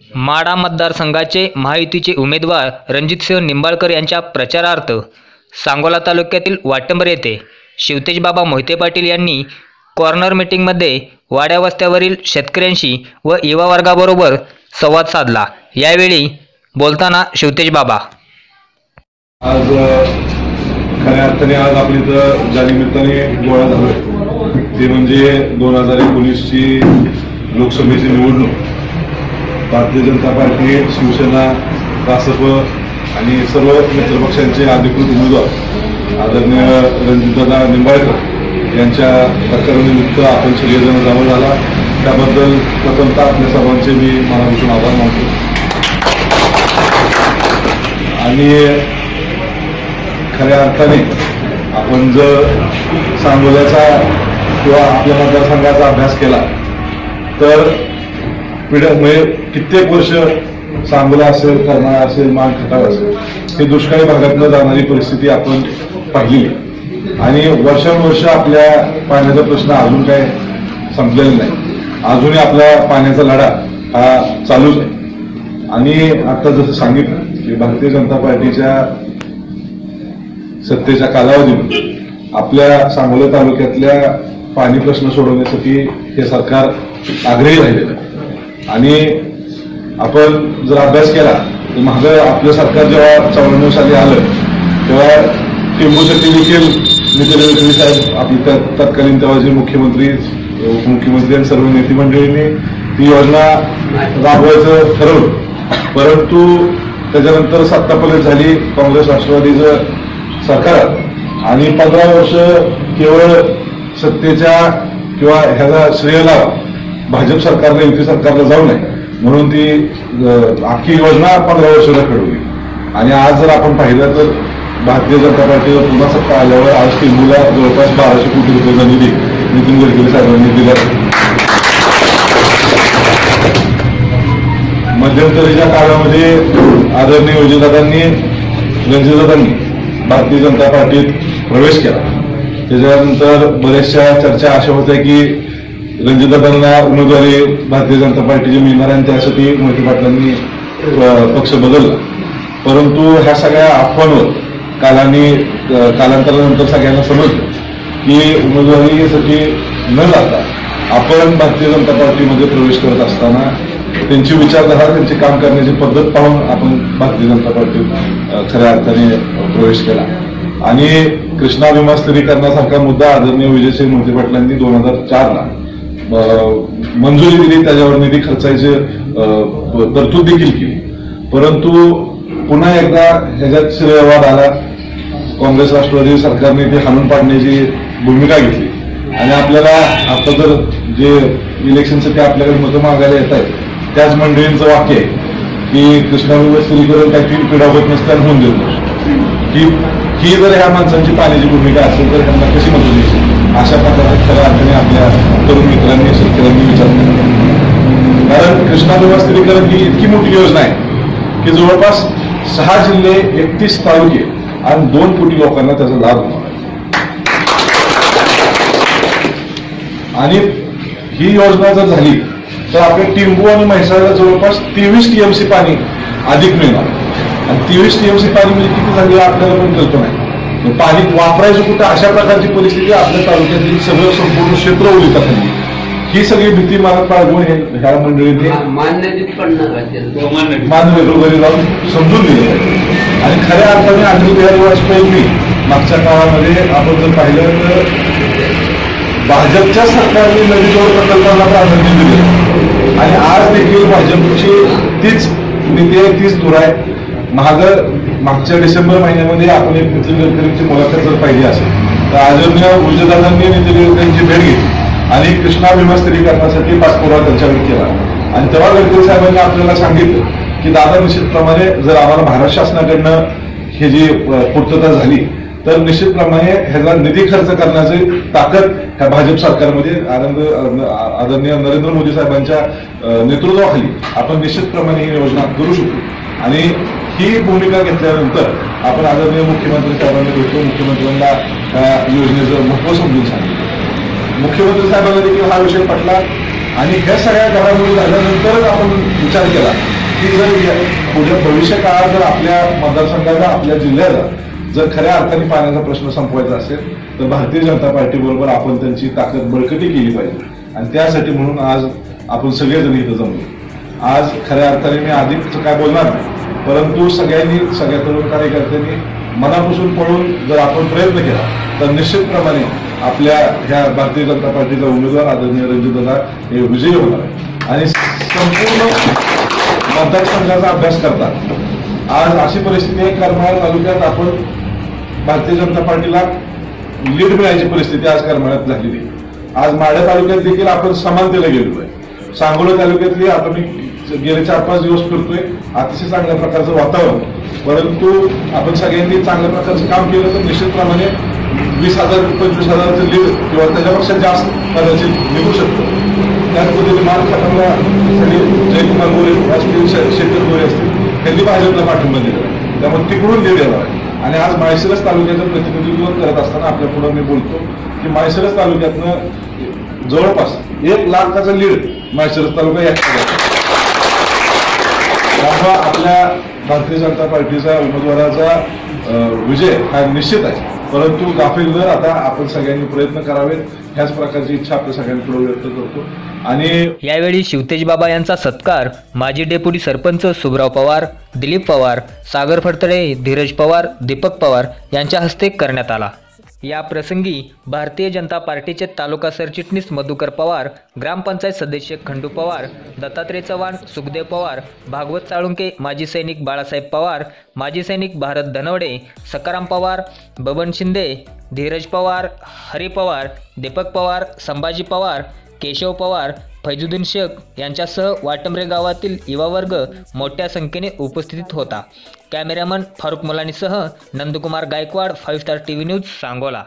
माडा मतदारसंघाचे महायुतीचे उमेदवार रणजितसिंह निंबाळकर यांच्या प्रचारार्थ सांगोला तालुक्यातील वाटंबर येथे शिवतेजबाबा मोहिते पाटील यांनी कॉर्नर मीटिंगमध्ये वाड्या वस्त्यावरील शेतकऱ्यांशी व युवा वर्गाबरोबर संवाद साधला. यावेळी बोलताना शिवतेजबाबा. आज खऱ्या अर्थाने आज आपली तर ज्या निमित्ताने गोळा झालोय ते म्हणजे दोन हजार एकोणीसची लोकसभेची निवडणूक. भारतीय जनता पार्टी शिवसेना रासप आणि सर्व मित्रपक्षांचे अधिकृत उमेदवार आदरणीय रणजितदादा निंबाळकर यांच्या प्रकारानिमित्त आपण सगळेजण जमा झाला. त्याबद्दल प्रथमतः आपल्या सर्वांचे मी मनापासून आभार मानतो. आणि खऱ्या अर्थाने आपण जर सांगोल्याचा किंवा आपल्या मतदारसंघाचा अभ्यास केला तर पिढ्या म्हणजे कित्येक वर्ष सांगला असेल करणार असेल मान खटाव असेल हे दुष्काळी भागातनं जाणारी परिस्थिती आपण पाहिली. आणि वर्षानुवर्ष आपल्या पाण्याचा प्रश्न अजून काय संपलेला नाही. अजूनही आपला पाण्याचा लढा हा चालूच आहे. आणि आता जसं सांगितलं की भारतीय जनता पार्टीच्या सत्तेच्या कालावधीमध्ये आपल्या सांगोला तालुक्यातल्या पाणी प्रश्न सोडवण्यासाठी हे सरकार आग्रही राहिलेलं आहे. आणि आपण जर अभ्यास केला तर मागं आपलं सरकार जेव्हा चौऱ्याण्णव साली आलं तेव्हा टेंबूसाठी देखील नितीन गडकरी साहेब आपले तत्कालीन तेव्हा जे मुख्यमंत्री उपमुख्यमंत्री आणि सर्व नेते मंडळींनी ती योजना राबवायचं ठरवलं. परंतु त्याच्यानंतर सत्तापलट झाली काँग्रेस राष्ट्रवादीचं सरकार. आणि पंधरा वर्ष केवळ सत्तेच्या किंवा ह्याचा श्रेय लाभ भाजप सरकारला युती सरकारला जाऊ नये. म्हणून ती अख्खी योजना पंधरा वर्ष रखडवली आणि आज जर आपण पाहिलं तर भारतीय जनता पार्टीवर पुन्हा सत्ता आल्यावर आज टिंबूला जवळपास बाराशे कोटी रुपयाचा निधी नितीन गडकरी साहेबांनी दिला मध्यंतरीच्या काळामध्ये आदरणीय विजयदादांनी रणजितदादांनी भारतीय जनता पार्टीत प्रवेश केला. त्याच्यानंतर बऱ्याचशा चर्चा अशा होत्या की रणजितदादांना उमेदवारी भारतीय जनता पार्टीची मिळणार आणि त्यासाठी मोहिते पाटलांनी पक्ष बदलला. परंतु ह्या सगळ्या अफवांवर कालाने कालांतरानंतर सगळ्यांना समजलं की उमेदवारीसाठी न जाता आपण भारतीय जनता पार्टीमध्ये प्रवेश करत असताना त्यांची विचारधारा त्यांचे काम करण्याची पद्धत पाहून आपण भारतीय जनता पार्टीत खऱ्या अर्थाने प्रवेश केला. आणि कृष्णा विमा स्थिरीकरणासारखा मुद्दा आदरणीय विजयसिंह मोहिते पाटलांनी दोन हजार चारला मंजुरी दिली त्याच्यावर निधी खर्चायची तरतूद देखील केली. परंतु पुन्हा एकदा ह्याच्यात श्रेयवाद आला. काँग्रेस राष्ट्रवादी सरकारने ते हाणून पाडण्याची भूमिका घेतली. आणि आपल्याला आता जर जे इलेक्शनसाठी आपल्याकडे मतं मागायला येत आहेत त्याच मंडळींचं वाक्य आहे की कृष्णा स्त्रीकरण काही तीन होत नसताना होऊन देतो ही जर ह्या माणसांची पाण्याची भूमिका असेल तर त्यांना कशी मदत द्यायची? अशा प्रकारे खऱ्या अर्थाने आपल्या तरुण मित्रांनी शेतकऱ्यांनी विचार केला कारण कृष्णा विवाह स्त्रीकरण ही इतकी मोठी योजना आहे की जवळपास सहा जिल्हे एकतीस तालुके आणि दोन कोटी लोकांना त्याचा लाभ होणार आणि ही योजना जर झाली तर आपल्या टिंबू आणि म्हैसाळला जवळपास तेवीस टीएमसी पाणी अधिक मिळणार. आणि तेवीस टीएमसी पाणी म्हणजे किती झाली आपल्याला पण कल्पना आहे? पाणी वापरायचं कुठं? अशा प्रकारची परिस्थिती आपल्या तालुक्यातील सगळं संपूर्ण क्षेत्र ओलितात हल्ली ही सगळी भीती मला बाळगून हे ह्या मंडळीने मानवी घरोघरी जाऊन समजून दिलं. आणि खऱ्या अर्थाने अटल बिहारी वाजपेयींनी मागच्या काळामध्ये आपण जर पाहिलं तर भाजपच्या सरकारने नदीजोड प्रकल्पाला प्राधान्य दिले. आणि आज देखील भाजपची तीच नीती आहे तीच धुरा आहे. माग मागच्या डिसेंबर महिन्यामध्ये आपण एक नितीन गडकरींची मुलाखत जर पाहिली असेल तर आदरणीय ऊर्जादादांनी नितीन गडकरींची भेट घेतली आणि कृष्णा विमा स्थिरीकरणासाठी पाठपुरावा त्यांच्याकडे केला. आणि तेव्हा गडकरी साहेबांनी आपल्याला सांगितलं की दादा निश्चितप्रमाणे जर आम्हाला महाराष्ट्र शासनाकडनं हे जी पूर्तता झाली तर निश्चितप्रमाणे ह्याला निधी खर्च करण्याची ताकद ह्या भाजप सरकारमध्ये आनंद आदरणीय नरेंद्र मोदी साहेबांच्या नेतृत्वाखाली आपण निश्चितप्रमाणे ही योजना करू शकतो आणि ही भूमिका घेतल्यानंतर आपण आदरणीय मुख्यमंत्री साहेबांना भेटतो मुख्यमंत्र्यांना योजनेचं महत्त्व समजून सांगितलं मुख्यमंत्री साहेबांना देखील हा विषय पटला. आणि ह्या सगळ्या घडामोडी झाल्यानंतरच आपण विचार केला की जर या- भविष्य काळात जर आपल्या मतदारसंघाला आपल्या जिल्ह्याला जर खऱ्या अर्थाने पाण्याचा प्रश्न संपवायचा असेल तर भारतीय जनता पार्टीबरोबर आपण त्यांची ताकद बळकटी केली पाहिजे. आणि त्यासाठी म्हणून आज आपण सगळेजण इथं जमलो. आज खऱ्या अर्थाने मी आधीच काय बोलणार नाही परंतु सगळ्यांनी सगळ्या तरुण कार्यकर्त्यांनी मनापासून पळून जर आपण प्रयत्न केला तर निश्चितप्रमाणे आपल्या ह्या भारतीय जनता पार्टीचा उमेदवार आदरणीय रणजितदादा हे विजयी होणार आहे आणि संपूर्ण मतदारसंघाचा अभ्यास करतात. आज अशी परिस्थिती आहे करमाळा तालुक्यात आपण भारतीय जनता पार्टीला लीड मिळायची परिस्थिती आज करमाळ्यात झालेली आज माढ्या तालुक्यात देखील आपण समानतेला गेलेलो आहे. सांगोला तालुक्यातली आता मी गेले चार पाच दिवस फिरतोय. अतिशय चांगल्या प्रकारचं वातावरण. परंतु आपण सगळ्यांनी चांगल्या प्रकारचं काम केलं तर निश्चितप्रमाणे वीस हजार पंचवीस हजाराचं लीड किंवा त्याच्यापेक्षा जास्त कदाचित निघू शकतो. त्याच पद्धतीने माल खात्याला सगळे जयकुमार गोरे असतील शेखर गोरे असतील त्यांनी भाजपला पाठिंबा दिला. त्यामुळे तिकडून लीड येणार आहे आणि आज माळशिरस तालुक्याचं प्रतिनिधित्व करत असताना आपल्या पुढं मी बोलतो की माळशिरस तालुक्यातनं जवळपास एक लाखाचा लीड माळशिरस तालुका या त्यामुळं आपल्या भारतीय जनता पार्टीचा उमेदवाराचा विजय हा निश्चित आहे. परंतु गाफील न आता आपण सगळ्यांनी प्रयत्न करावेत. ह्याच प्रकारची इच्छा आपल्या सगळ्यांपुढे व्यक्त करतो. आणि यावेळी शिवतेज बाबा यांचा सत्कार माजी डेप्युटी सरपंच सुबराव पवार दिलीप पवार सागर फडतळे धीरज पवार दीपक पवार यांच्या हस्ते करण्यात आला. या प्रसंगी भारतीय जनता पार्टीचे तालुका सरचिटणीस मधुकर पवार ग्रामपंचायत सदस्य खंडू पवार दत्तात्रय चव्हाण सुखदेव पवार भागवत साळुंके माजी सैनिक बाळासाहेब पवार माजी सैनिक भारत धनवडे सकाराम पवार बबन शिंदे धीरज पवार हरी पवार दीपक पवार संभाजी पवार केशव पवार फैजुद्दीन शेख यांच्यासह वाटंबरे गावातील युवा वर्ग मोठ्या संख्येने उपस्थित होता. Cameraman Farukh मुलानीसह Nandkumar Gaikwad five star T V news Sangola.